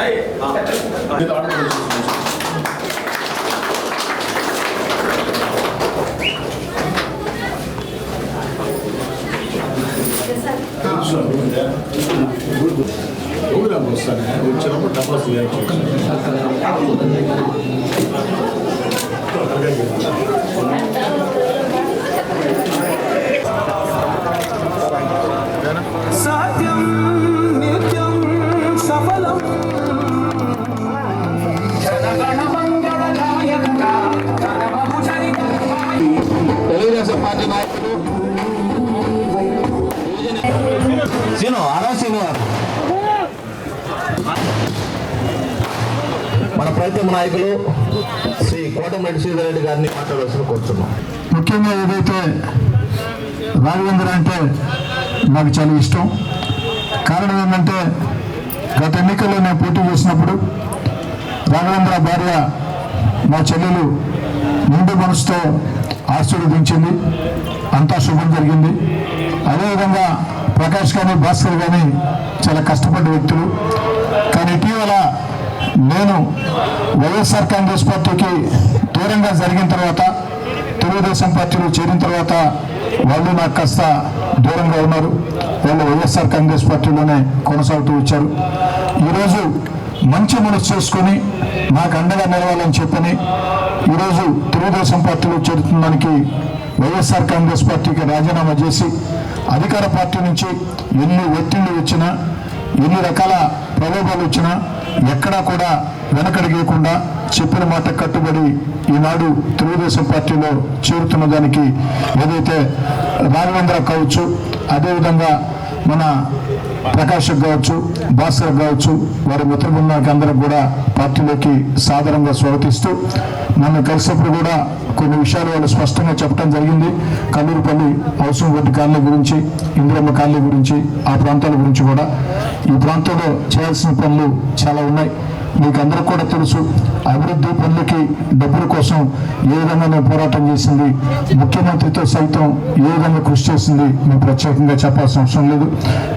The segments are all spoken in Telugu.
はいありがとうさね、うちのすやつ。సాహిత్యం నాయకులు శ్రీ కోటమిరెడ్డి శ్రీధరెడ్డి గారిని మాట్లాడవలసిన కోరుతున్నాం. ముఖ్యంగా ఏదైతే రాఘవేంద్ర అంటే నాకు చాలా ఇష్టం. కారణం ఏంటంటే గత ఎన్నికల్లో నేను పోటీ చేసినప్పుడు రాఘవేంద్ర భార్య మా చెల్లెలు నిండు మనసుతో ఆశీర్వదించింది. అంతా శుభం జరిగింది. అదేవిధంగా ప్రకాష్ కానీ భాస్కర్ కానీ చాలా కష్టపడ్డ వ్యక్తులు. కానీ ఇటీవల నేను వైఎస్ఆర్ కాంగ్రెస్ పార్టీకి దూరంగా జరిగిన తర్వాత తెలుగుదేశం పార్టీలో చేరిన తర్వాత వాళ్ళు నాకు కాస్త దూరంగా ఉన్నారు. వాళ్ళు వైఎస్ఆర్ కాంగ్రెస్ పార్టీలోనే కొనసాగుతూ వచ్చారు. ఈరోజు మంచి మనసు చేసుకొని నాకు అండగా నిలవాలని చెప్పని ఈరోజు తెలుగుదేశం పార్టీలో చేరుతుందానికి వైఎస్ఆర్ కాంగ్రెస్ పార్టీకి రాజీనామా చేసి అధికార పార్టీ నుంచి ఎన్ని ఒత్తిళ్ళు వచ్చినా ఎన్ని రకాల ప్రలోభాలు వచ్చినా ఎక్కడా కూడా వెనకడిగేయకుండా చెప్పిన మాట కట్టుబడి ఈనాడు తెలుగుదేశం పార్టీలో చేరుతున్న దానికి ఏదైతే రాఘవేంద్ర కావచ్చు అదేవిధంగా మన ప్రకాష్ కావచ్చు భాస్కర్ కావచ్చు వారి మిత్రబృందానికి అందరూ కూడా పార్టీలోకి సాదరంగా స్వాగతిస్తూ నన్ను కలిసినప్పుడు కూడా కొన్ని విషయాలు వాళ్ళు స్పష్టంగా చెప్పడం జరిగింది. కల్లూరుపల్లి అవసరం కొద్ది కాలనీ గురించి ఇందిరమ్మ కాలనీ గురించి ఆ ప్రాంతాల గురించి కూడా. ఈ ప్రాంతంలో చేయాల్సిన పనులు చాలా ఉన్నాయి. మీకు కూడా తెలుసు అభివృద్ధి పనులకి డబ్బుల కోసం ఏ విధంగా పోరాటం చేసింది ముఖ్యమంత్రితో సైతం ఏ విధంగా కృషి చేసింది మేము ప్రత్యేకంగా చెప్పాల్సిన అవసరం లేదు.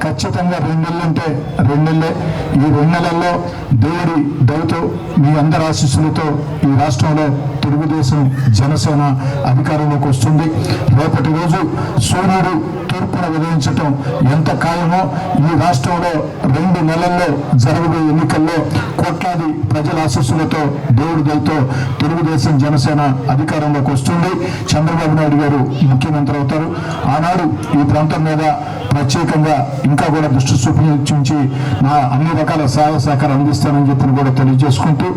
ఖచ్చితంగా రెండు నెలలు అంటే రెండు నెలలే. ఈ రెండు నెలల్లో దేవుడి దయతో మీ అందరి ఆశీస్సులతో ఈ రాష్ట్రంలో తెలుగుదేశం జనసేన అధికారంలోకి వస్తుంది. రేపటి రోజు సూర్యుడు తూర్పున విధించటం ఎంత ఖాయమో ఈ రాష్ట్రంలో రెండు నెలల్లో జరగబోయే ఎన్నికల్లో కోట్లాది ప్రజల ఆశస్సులతో దేవుడి దయతో తెలుగుదేశం జనసేన అధికారంలోకి వస్తుంది. చంద్రబాబు నాయుడు గారు ముఖ్యమంత్రి అవుతారు. ఆనాడు ఈ ప్రాంతం మీద ప్రత్యేకంగా ఇంకా కూడా దృష్టి చూపించి నా అన్ని రకాల సహాయ సహకారం అందిస్తానని చెప్పి కూడా తెలియజేసుకుంటూ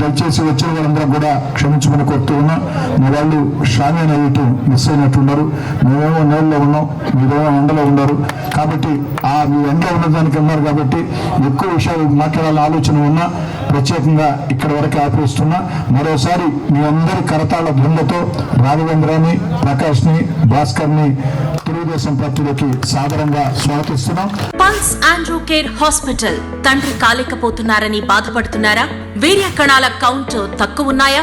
దయచేసి వచ్చిన వాళ్ళందరూ కూడా క్షమించమని కోరుతూ ఉన్నా. మా వాళ్ళు షామీన్ అయ్యటం మిస్ అయినట్టున్నారు మేమేమో నీళ్ళలో ఉన్నాం మీరేమో ఎండలో ఉన్నారు. కాబట్టి ఆ మీ ఎండలో ఉన్నదానికి ఉన్నారు కాబట్టి ఎక్కువ విషయాలు మాట్లాడాలని ఆలోచన ఉన్నా ప్రత్యేకంగా ఇక్కడ వరకు ఆపేస్తున్నా. మరోసారి మీ అందరి కరతాళ బృందతో రాఘవేంద్రాన్ని ప్రకాష్ని భాస్కర్ని తెలుగుదేశం పార్టీలోకి సాదరంగా స్వాగతిస్తున్నాం. పల్స్ ఆండ్రూ కేర్ హాస్పిటల్ తండ్రి కాలేకపోతున్నారని బాధపడుతున్నారా? వీర్య కణాల కౌంట్ తక్కువ ఉన్నాయా?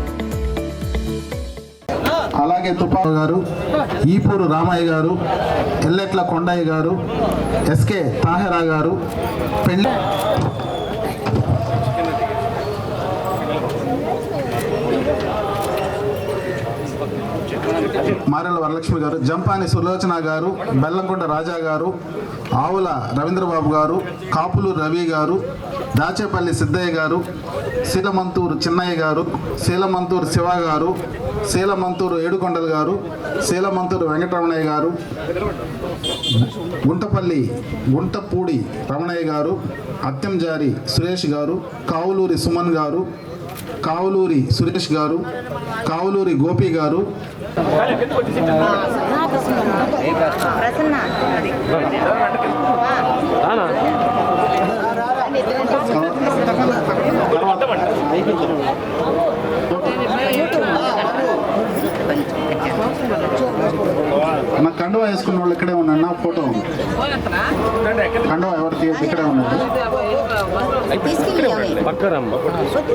అలాగే తుపా గారు ఈపూరు రామయ్య గారు ఎల్లెట్ల కొండయ్య గారు ఎస్కే తాహెరా గారు పెళ్ళి మారెల వరలక్ష్మి గారు జంపాని సులోచన గారు బెల్లంకొండ రాజా గారు ఆవుల రవీంద్రబాబు గారు కాపులు రవి గారు దాచేపల్లి సిద్ధయ్య గారు శీలమంతూరు చిన్నయ్య గారు శీలమంతూరు శివ గారు శీలమంతూరు ఏడుకొండలు గారు శీలమంతూరు వెంకటరమణయ్య గారు గుంటపల్లి గుంటపూడి రమణయ్య గారు అత్యంజారి సురేష్ గారు కావులూరి సుమన్ గారు కావులూరి సురేష్ గారు కావులూరి గోపి గారు అన్న కండువా వేసుకున్న వాళ్ళు ఇక్కడే ఉన్నాడు నా ఫోటో ఉంది. కండువా ఎవరు తీయద్దు ఇక్కడే ఉన్నది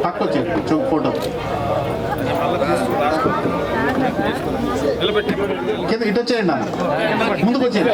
పక్క వచ్చేది చూ ఫోటో. కింద ఇటు వచ్చేయండి అన్న. ముందుకు వచ్చేయండి.